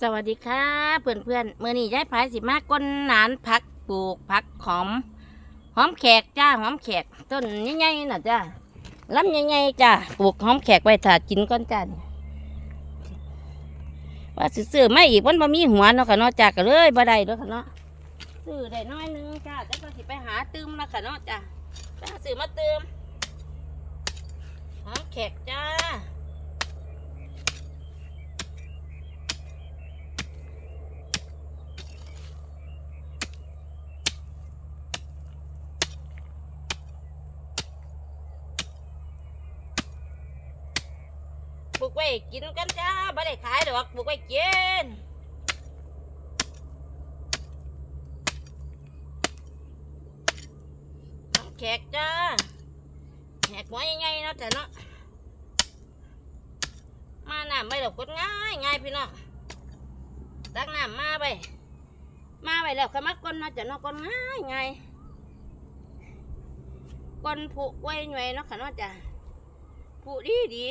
สวัสดีค่ะเพื่อนเพื่อนๆมื่อนี้ย้ายพายสิมาก้นหนานผักปลูกผักหอมหอมแขกจ้าหอมแขกต้นใหญ่ๆน่ะจ้าลำใหญ่ๆจ้าปลูกหอมแขกไว้ถาดกินก่อนจ้านี่ว่าสิซื้อไม่อีกมันบ่มีหัวเนาะค่ะเนาะจ้าก็เลยบ่ได้เด้อค่ะเนาะซื้อได้น้อยนึงจ้าแต่ก็สิไปหาตืมแล้วค่ะเนาะจ้าไปหาซื้อมาเติมหอมแขกจ้า ไว้กินกันจ้าไม่ได้ขายดอกปลูกไว้กินน้ำแขกจ้าแขกหัวใหญ่ๆเนาะจ้ะเนาะมาหน้ำไม่ดอกกดง่ายง่ายพี่น้องตักน้ำมาไปมาไปแล้วขมักก้นเนาะจ้ะเนาะก้นง่ายง่ายก้นผูกไว้หน่วยเนาะค่ะเนาะจ้ะผูดีดี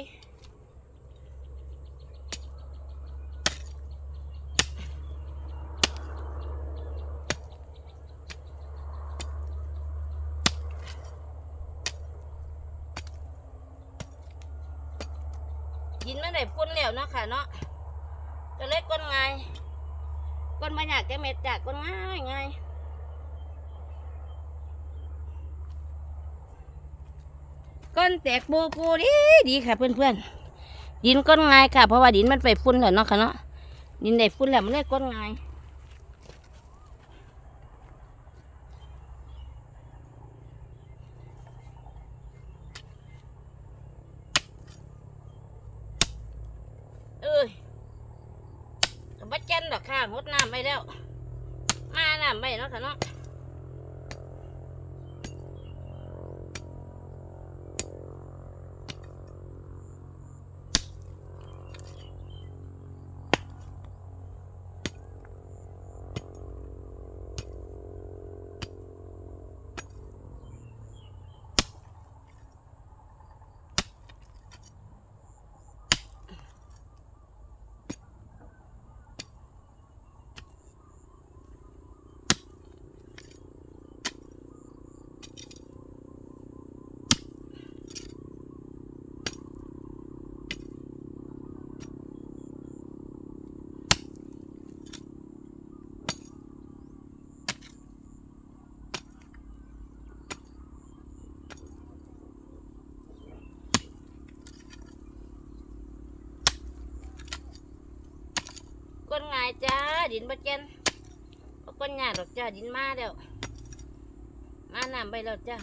ยินไม่ได้พ่นแล้ว เนาะค่ะเนาะจะเล็กก้นไงก้นมาอยากจะเม็ดจากก้นง่ายไงก้นแตกโบโกดีดีค่ะเพื่อนเพื่อนๆดินก้นไงค่ะ เพราะว่าดินมันไปฟุ้นแล้วเนาะค่ะเนาะดินได้ฟุ้นแล้วมันเลยก้นไงเอ้ยกับบัดเจนดอกค่ะงดน้ำไปแล้ว มาน้ำไปเนาะค่ะเนาะ ก้ นง่ายจ้า ดินบัดเจนบ่ก้นยากดอกจ้า ดินมาแล้ว มาน้ำไปแล้วจ้า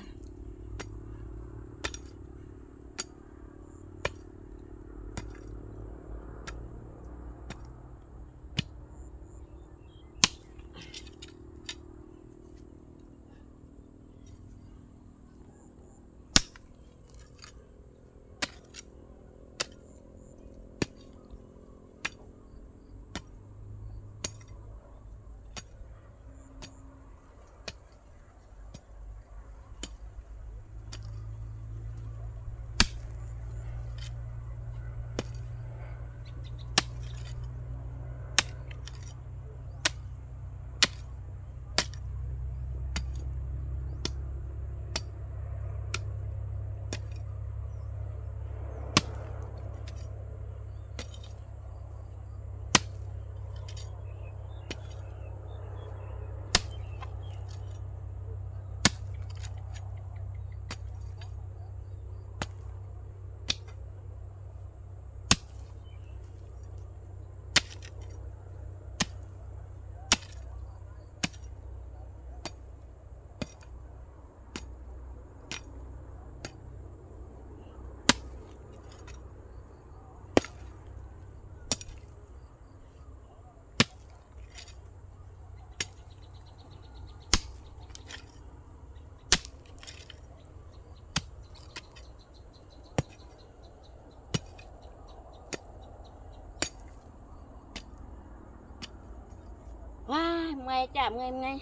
มื่อยจ้ะเมื่อยเมื่อย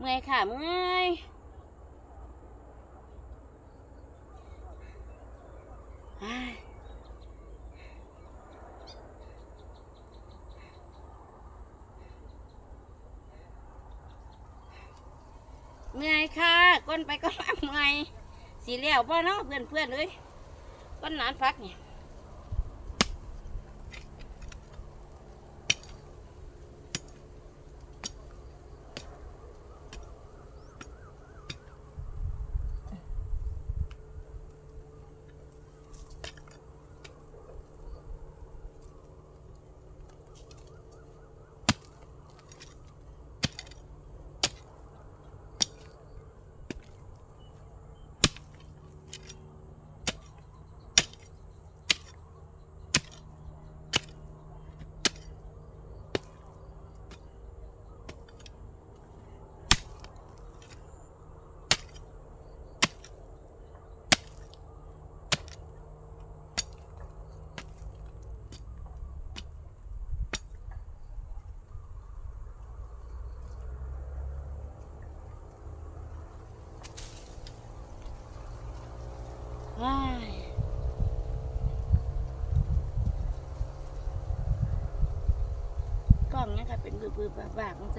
เมื่อยค่ะเมื่อยเมื่อยค่ะก้นไปก้นมาเมื่อยสีเหลวพ่อเนาะเพื่อนเพื่อนเลยก้นนานพักเนี่ย องเนี่ยค่ะเป็นบืบๆบากๆของเ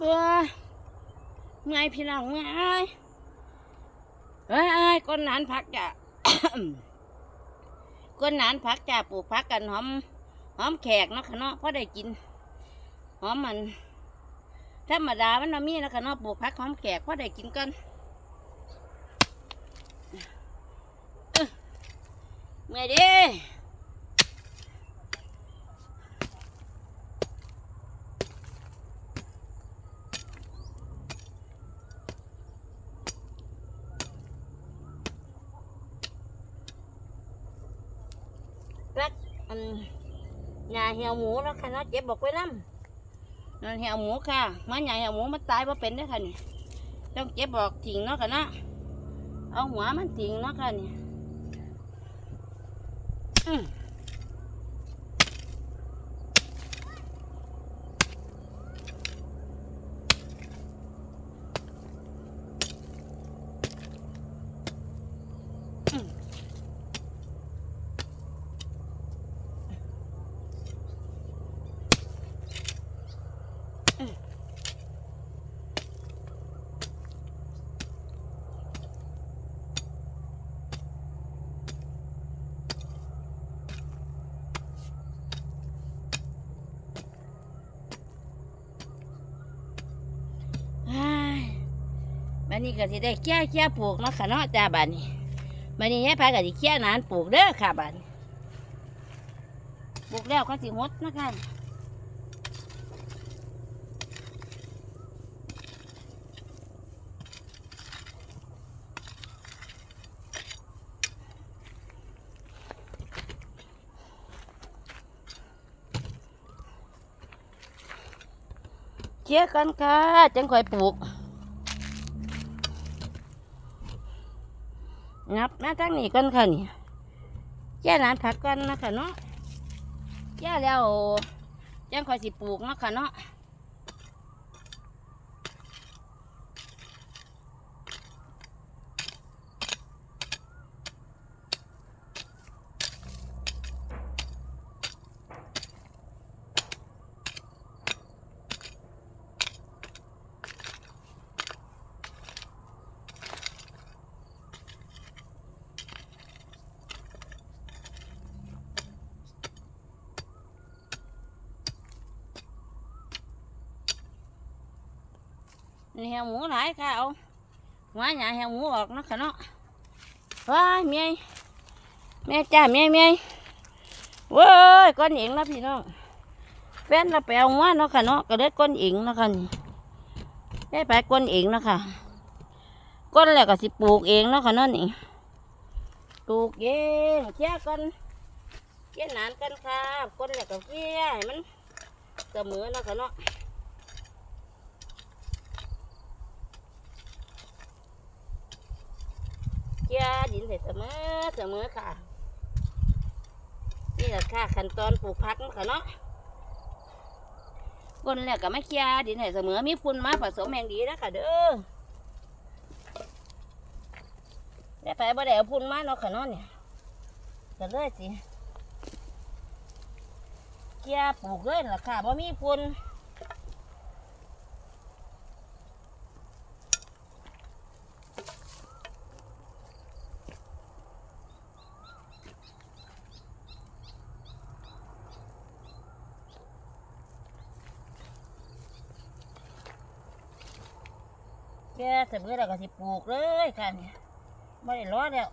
เฮ้ยเมื่อยพี่น้องเมื่อยเฮ้ยเอ้ยก้นนานพักจ้ะก้นนานพักจ้ะปลูกพักกันหอมหอมแขกเนาะคะเนาะพอได้กินหอมมันธรรมดามันน่ะมีนะคะเนาะปลูกพักหอมแขกพอได้กินกันเมื่อยเดิ รักอันยา เหี่ยวหมูแล้วค่ะเนาะเจ็บบอกไว้น้ำนั่นเหี่ยวหมูค่ะมันยาเหี่ยวหมูมันตายเพราเป็นได้อค่ะนี่ต้องเจ็บบอกทิ้งเนาะค่ะเนาะเอาหัวมันทิ้งเนาะค่ะนี่อืมอ้าย บันนี้ก็สิได้เคี่ยเคี่ยปลูกเนาะค่ะเนาะจ้าบันนี้บันนี้ยายพายก็สิเคี่ยนานปลูกเด้อค่ะบันปลูกแล้วก็สิหดนะคะเชี่ยกันค่ะจังคอยปลูก งับมาตั้งนี้กันค่ะนี่แย่นานผักกันนะคะเนาะแย่แล้วยังคอยสิปลูกเนาะค่ะเนาะ แหวหมูหลายค่ะเอาหัวหยาแหวหมูออกนะค่ะเนาะว้าเมียเมียจ้าเมียเมียเว้ยก้อนเองนะพี่น้องแฟนเราไปเอาหัวเนาะค่ะเนาะก็ได้ก้อนเองนะคะนี่ได้ไปก้อนเองนะคะก้อนแล้วก็สิปลูกเองเนาะค่ะเนาะนี่ปลูกเองเชี่ยกันเชี่ยนานกันค่ะก้อนแล้วก็เชี่ยให้มันเสมอเนาะค่ะเนาะ เจียดินใส่เสมอเสมอค่ะ นี่แหละค่ะขั้นตอนปลูกพักค่ะเนาะก้นแล้วก็ไม่เคียดินให้เสมอมีฝุ่นมาผสมแห่งดีนะค่ะเด้อได้ไปบ่ได้เอาฝุ่นมาเนาะค่ะเนาะเนี่ยก็เลยสิเคียปลูกเลยล่ะค่ะบ่มีฝุ่น ก่เสร็จแล้วก็สิปลูกเลยค่ะเนี่ยไม่ได้ร้อนแล้ว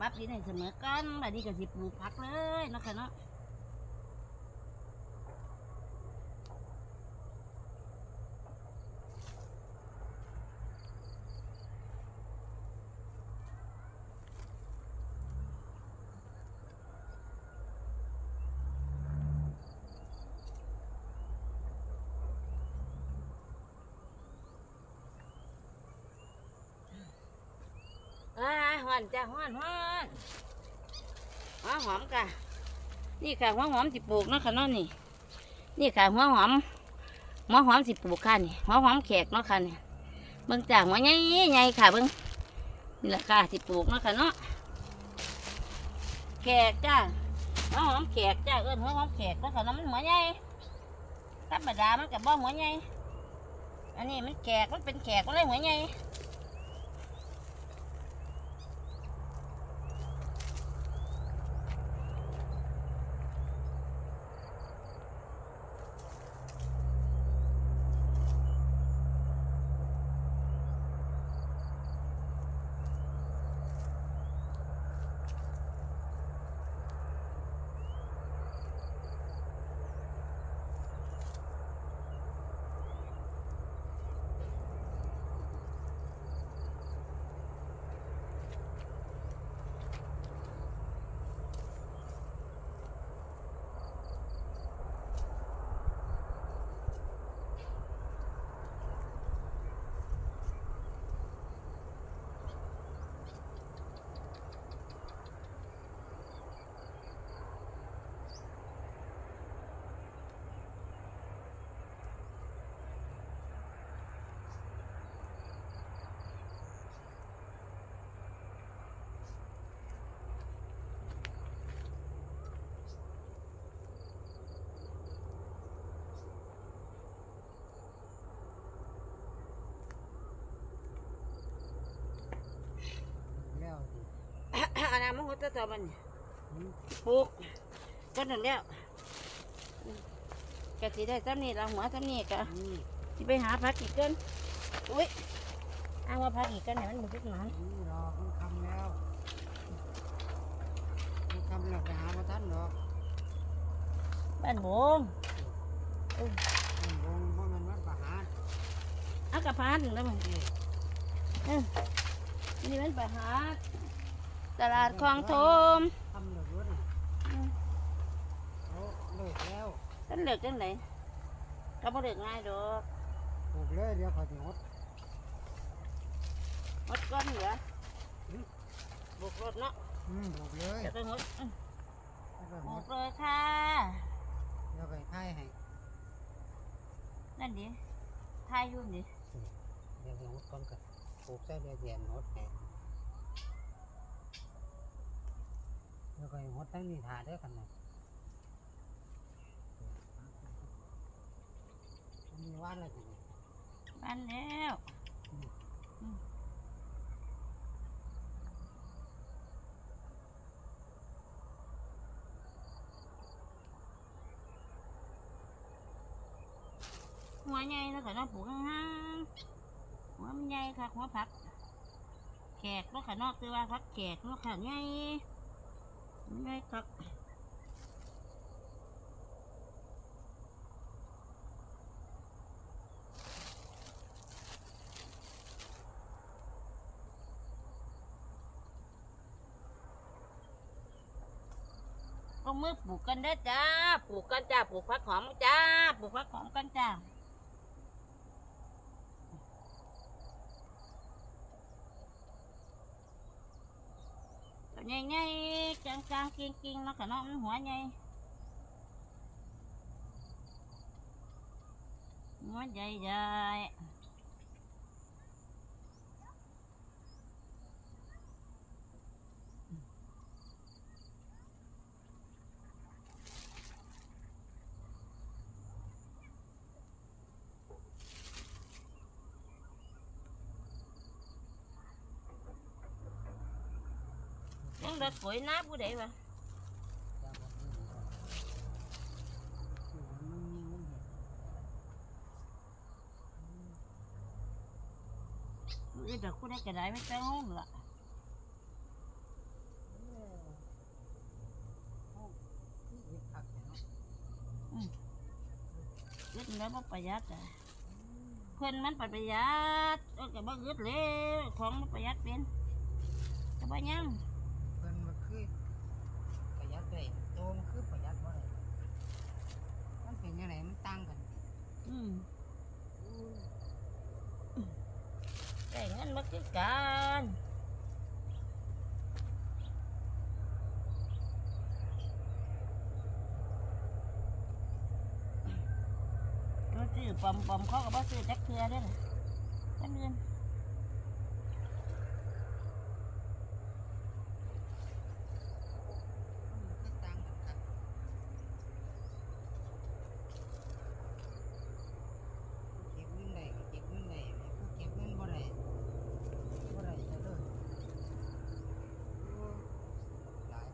ปรับดินให้เสมอกันบัดนี้ก็สิปลูกผักเลยเนาะค่ะเนาะ อนจ้าหอนหอนหัวหอมกะนี่ค่ะหัวหอมสิปลูกนะค่ะนาะนี่ นี่ค่ะหัวหอมหัวหอมสิปลูกค่ะนี่หัวหอมแขกเนาะค่ะนี่เบิ่งจากหัวใหญ่ใหญ่ค่ะเบิ่งนี่แหละค่ะสิปลูกเนาะค่ะเนาะแขกจ้าหัวหอมแขกจ้าเอิ้นหัวหอมแขกเนาะค่ะเนาะมันหัวใหญ่ธรรมดามันกับบ่หัวใหญ่อันนี้มันแขกมันเป็นแขกมันเลยหัวใหญ่ แล้วสิ อันนั้นมันหัวตะตอมันนี่อืมปลูกก็นั่นแล้วกะสิได้ซ้ำนี่ละหัวซ้ำนี่กะนี่สิไปหาพักอีกเกินอุ้ยเอาว่าพักอีกเกินเนี่ยมันบุกหนอนนี่รอมันคำแล้วมันคำแล้วไปหามาท่านดอกบ้านบงมันบงเพราะมันวัดประหารเอากระพานแล้วมันเออนี่มันไปหา ตลาดคลองโทมคำเหลือรถน่ะอืมเขาเลิกแล้วท่านเลือกจังไหนเก็บ่เด็กง่ายดอกปลูกเลยเดี๋ยวเขาจะหดหดก้อนเหรอบุกรถเนาะอืมปลูกเลยจะไปหดอื้อแล้วก็บุหดกเลยค่ะ แล้วก็ให้ให้นั่นดิทายยุ่นดิ เดี๋ยวจะหดก่อนกันปลูกใส่เดี๋ยวแยมหดให้ แล้วก็หดทั้งนี้ถาด้อกันนะมีว่านอะไรกันเนี่ยบ้านแล้วหัวใหญ่แล้วก็เนาะปลูกห่างๆหัวมันใหญ่ค่ะหัวผัก แขกแล้วค่ะเนอกตัวว่าพักแขกแล้วค่ะใหญ่ ใหญ่คักก็มือปลูกกันได้จ้า ปลูกกันจ้า ปลูกผักหอมจ้า ปลูกผักหอมกันจ้า ใหญ่ๆจางๆกิ่งๆเนาะค่ะเนาะมันหัวใหญ่หัวใหญ่ๆ ยังเด็กปุ๋ยน้าผู้ใดวะจะหดนี่ก่อนอืมมันมีมันเด็กผู้ใดก็ได้ไม่ต้องห้องละยึดแล้วบ่ประหยัดอะเพิ่นมันประหยัดเออก็บ่ยึดเลยของมันประหยัดเป็นก็บ่ยัง เพิ่นมันคือประหยัดได้โตมันคือประหยัดบ่ได้มันเป็นยังไงมันต่างกัน อืมได้นมาคือกันก็ซื้อปอมปอมเขาก็บ่ซื้อจักเทื่อเด้อล่ะจักเงิน มันคือต่างกันครับเก็บเงินได้ก็เก็บเงินได้ผู้เก็บเงินบ่ได้บ่ได้ซะเด้อโอ้หลาย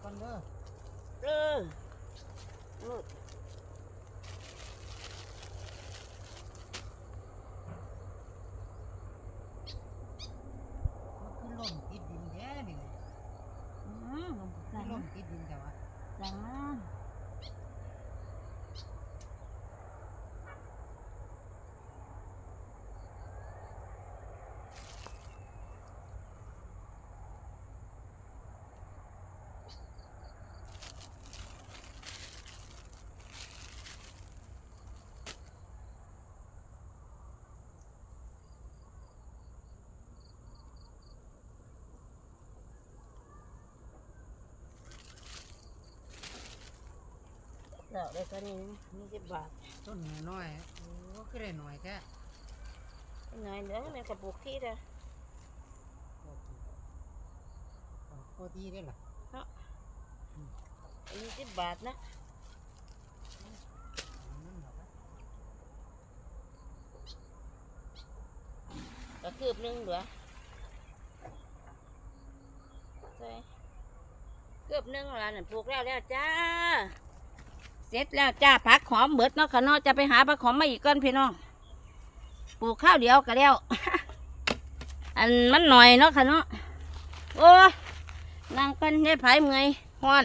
เอา ลูกพริกก่อนเด้อ เออโอ้ย มันคือล่มติดดินแท้นี่ อืม คื สั่ อง ล่มติดดินแต่ว่า สั่งมา เดี๋ยวได้ตัวนี้ยี่สิบบาทต้นน้อยๆโอ้คือได้หน่อยแท้หน่อยเดี๋ยวในกระปุกที่เด้อโคตรดีได้ล่ะยี่สิบบาทนะนั่นเหรอวะก็คืบหนึงเหลือใช่คืบหนึงแล้วนั่นปลูกแล้วแล้วจ้า เสร็จแล้วจ้าผักหอมเบิดเนาะค่ะเนาะจะไปหาผักหอมมาอีกก่อนพี่น้องปลูกข้าวเดียวก็แล้ว อันมันหน่อยเนาะค่ะเนาะโอ้นั่งกันได้ไผ่เมื่อยห้อน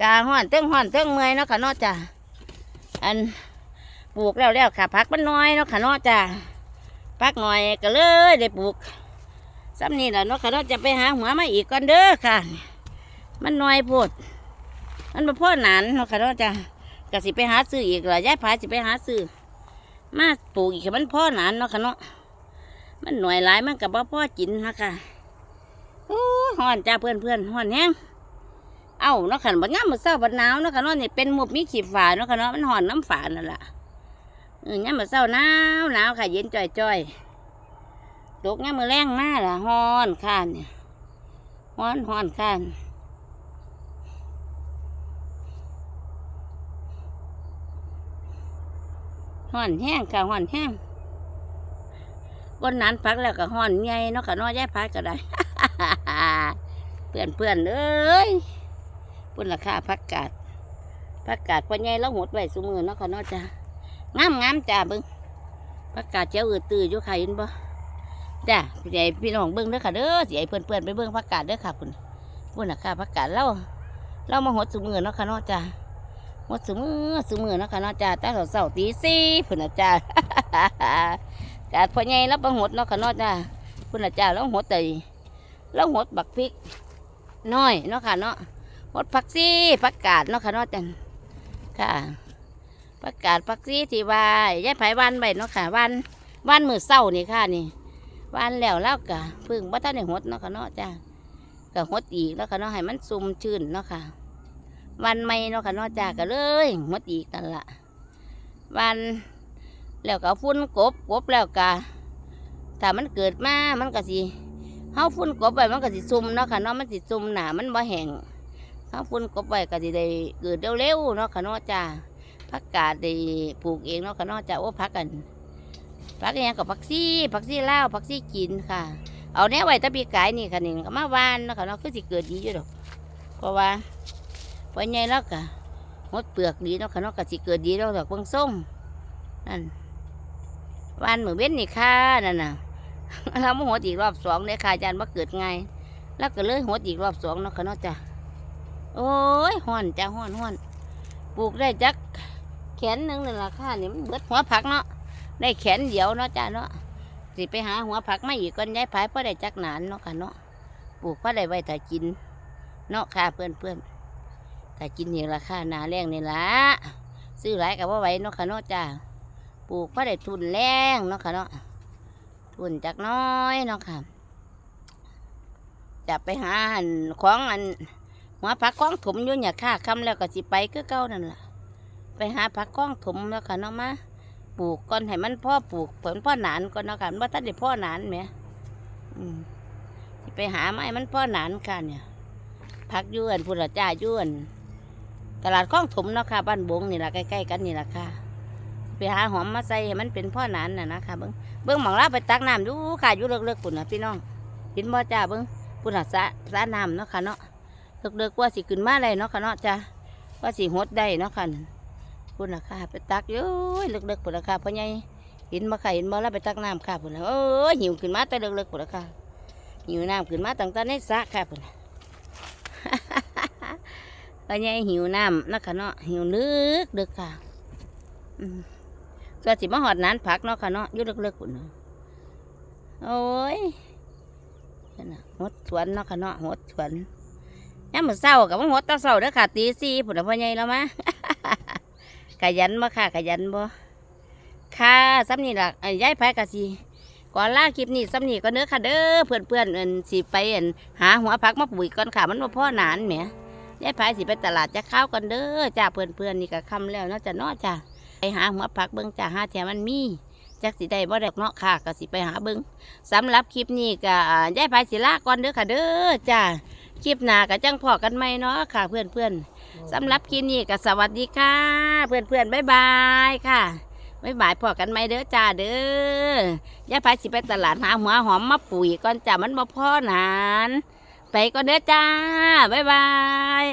กาห้อนเติ้งห้อนเติ้งเมื่อยเนาะค่ะเนาะจ้าอันปลูกแล้วแล้วค่ะผักมันน้อยเนาะค่ะเนาะจ้าผักหน่อยก็เลยได้ปลูกซ้ำนี่แหละเนาะค่ะเนาะจะไปหาหัวมาอีกก่อนเด้อค่ะ มันน้อยโพด มันมาพ่อหนานเนาะค่ะเนาะจ้ะกสิไปหาซื้ออีกเหรอยายพายสิไปหาซื้อมาปลูกอีกมันพ่อหนานเนาะค่ะเนาะมันหน่วยหลายมันกับพ่อกินนะค่ะโอ้ยฮ้อนจ้าเพื่อนเพื่อนๆฮ้อนแห้งเอ้าเนาะค่ะบัดงามมื้อเช้าบัดหนาวเนาะค่ะเนาะนี่เป็นหมุบมีขีดฝาเนาะค่ะเนาะมันฮ้อนน้ำฝานั่นล่ะเออยามมื้อเช้าหนาวหนาวค่ะ เย็นจ่อยๆตกยามมื้อแรงมาล่ะฮ้อนค่ะเนี่ยฮ้อนฮ้อนค่ะ ห่อนแห้งค่ะห่อนแห้งก้นนั้นพักแล้วก็ห่อนใหญ่เนาะค่ะน้อยแย่พักก็ได้เพื่อนเพื่อนเอ้ยปุ่นราคาพักกาดพักกาดพอใหญ่แล้วหดไว้สมือเนาะค่ะนาะจ้างามงามจ้าเบิ้งพักกาดเจ้าอืดตื่อยู่ค่ะเห็นบ่จ้าใหญ่พี่น้องเบิ้งเด้อค่ะเด้อสิให้เพื่อนเพื่อนไปเบิ้งพักกาดเด้อค่ะปุ่นปุ่นราคาพักกาดเล่าเล่ามาหดสมือเนาะค่ะนาะจ้า หมดสมือสมือนะคะเนาะจ้าตั้งแต่เสาร์ตีสี่พุ่นนะจ้ากาดพ่อใหญ่แล้วบังหดเนาะค่ะเนาะจ้าพุ่นนะจ้าแล้วหดแต่แล้วหดบักพริกน้อยเนาะค่ะเนาะหดผักซี่ผักกาดเนาะค่ะเนาะจ้าค่ะผักกาดผักซี่ที่ว่ายายไผวันไปเนาะค่ะวันวันมือเศร้านี่ค่ะนี่วันแล้วแล้วกะพึ่งบ่ทันได้หดเนาะค่ะเนาะจ้ากะหดอีกแล้วค่ะเนาะให้มันซุ่มชื่นเนาะค่ะ วันไม่เนาะค่ะนอกจากกันเลยมดอีกนั่นละวันแล้วก็ฟุ้นกบกบแล้วก็ถ้ามันเกิดมามันก็สิเฮาฟุ้นกบไปมันก็สิซุ่มเนาะค่ะเนาะมันสิซุ่มหนามันบ่แห้งเฮาฟุ้นกบไปก็สิได้เกิดเร็วๆเนาะค่ะนาะจ้าผักกาดได้ปลูกเองเนาะค่ะนาะจ้าโอ้ผักกันผักอหยังกับผักซี่ผักซี่เลาผักซี่กินค่ะ เอาแน่ไว้ตะปีกายนี่ค่ะนี่ก็มาวานเนาะค่ะเนาะคือสิเกิดดีอยู่ดอกเพราะว่า พอใหญ่แล้วก็หดเปลือกดีเนาะค่ะเนาะก็สิเกิดดีแล้วดอกเบิ่งส้มนั่นวานเหมือเว้นนี่ค่ะนั่นน่ะเรามาหดอีกรอบสองเนี่ยค่ะอาจารย์ว่าเกิดไงแล้วก็เลยหดอีกรอบสองเนาะค่ะเนาะจ้ะโอ้ยห้อนจ้ะห้อนห้อนปลูกได้จักแขนหนึ่งนี่นละค่ะนี่มันเบิดหัวผักเนาะได้แขนเดียวเนาะจ้ะเนาะสิไปหาหัวผักมาอีกก่อนย้ายผายเพราะได้จักหนานเนาะค่ะเนาะปลูกเพราะได้ไว้แต่กินเนาะค่ะเพื่อนเพื่อน ๆถ้ากินนี่ราคาหนาแรงนี่ละซื้อหลายกับว่าไหว้เนาะค่ะเนาะจ้าปลูกพอได้ทุนแรงเนาะค่ะเนาะทุนจากน้อยเนาะค่ะจะไปหาอันของอันหัวผักกล้องถมอยู่เนี่ยค่าคำแล้วก็สิไปคือเก่านั่นล่ะ ไปหาผักกล้องถมแล้วค่ะเนาะมาปลูกก่อนให้มันพ่อปลูกผลพ่อหนานก่อนเนาะค่ะว่าท่านได้พ่อหนานไหมไปหาไม้มันพ่อหนานค่ะเนี่ยพักยวนพุทธจ้ายวน ตลาดคลองถมเนาะค่ะบ้านบงนี่ละใกล้ๆกันนี่ละค่ะ ไปหาหอมมาใส่ให้มันเป็นพ่อหนานน่ะนะคะเบิ้งเบิ้งหมองลาไปตักน้ำอยู่ค่ะอยู่เลิกๆปุ่นนะพี่น้องเห็นบ่จ้าเบิ้งปุ่นน่ะสะสะน้ำเนาะค่ะเนาะเลิกๆว่าสิขึ้นมาได้เนาะค่ะเนาะจ้าว่าสิหดได้เนาะค่ะปุ่นน่ะค่ะไปตักอยู่เลิกๆปุ่นน่ะค่ะพ่อใหญ่เห็นบ่ค่ะเห็นบ่ลาไปตักน้ำค่ะปุ่นน่ะโอ้ยหิวขึ้นมาแต่เลิกๆปุ่นน่ะค่ะหิวน้ำขึ้นมาตั้งแต่ในสระค่ะปุ่นน่ะ ก็ยังหิวน้ำนะคะเนาะหิวลึกดึกค่ะก็สิมาหอดนานผักเนาะค่ะเนาะอยุ่เลิกๆปุ่นเนโอ้ยนั่น่ะหดสวนเนาะค่ะเนาะหดสวนยามมือเช้ากับว่าหดตอนเช้าเด้อค่ะตีสี่ปุ่นพ่อใหญ่แล้วมะขยันบ่ค่ะขยันบ่ค่ะซ้ำนี่ล่ะย้ายไผกะสิก่อนลาคลิปนี้ซ้ำนี่ก็เด้อค่ะเด้อเพื่อนๆเอิ้นสิไปเอิ้นหาหัวผักมาปลูกก่อนค่ะมันบ่พอหนานแหมยายพายสิไปตลาดจะข้าวกันเด้อจ้าเพื่อนเพื่อนนี่ก็คำแล้วเนาจะนาะจ้าไปหาหัวผักเบิ้งจ้าหาแถวมันมีจักสิได้บ่ได้เนาะค่ะก็สิไปหาเบิ้งสำหรับคลิปนี้ก็ยายพายสิลาก่อนเด้อค่ะเด้อจ้าคลิปหน้าก็จังพอกันไหมเนาะค่ะ เพื่อนเพื่อนสำหรับคลิปนี้ก็สวัสดีค่ะ เพื่อนเพื่อนบ๊ายบายค่ะบ๊ายบายพอกันไหมเด้อจ้าเด้อยายพายสิไปตลาดหาหัวหอมมาปุ๋ยก่อนจ้ามันบ่พอหนาน ไปก่อนเด้อจ้า บ๊ายบาย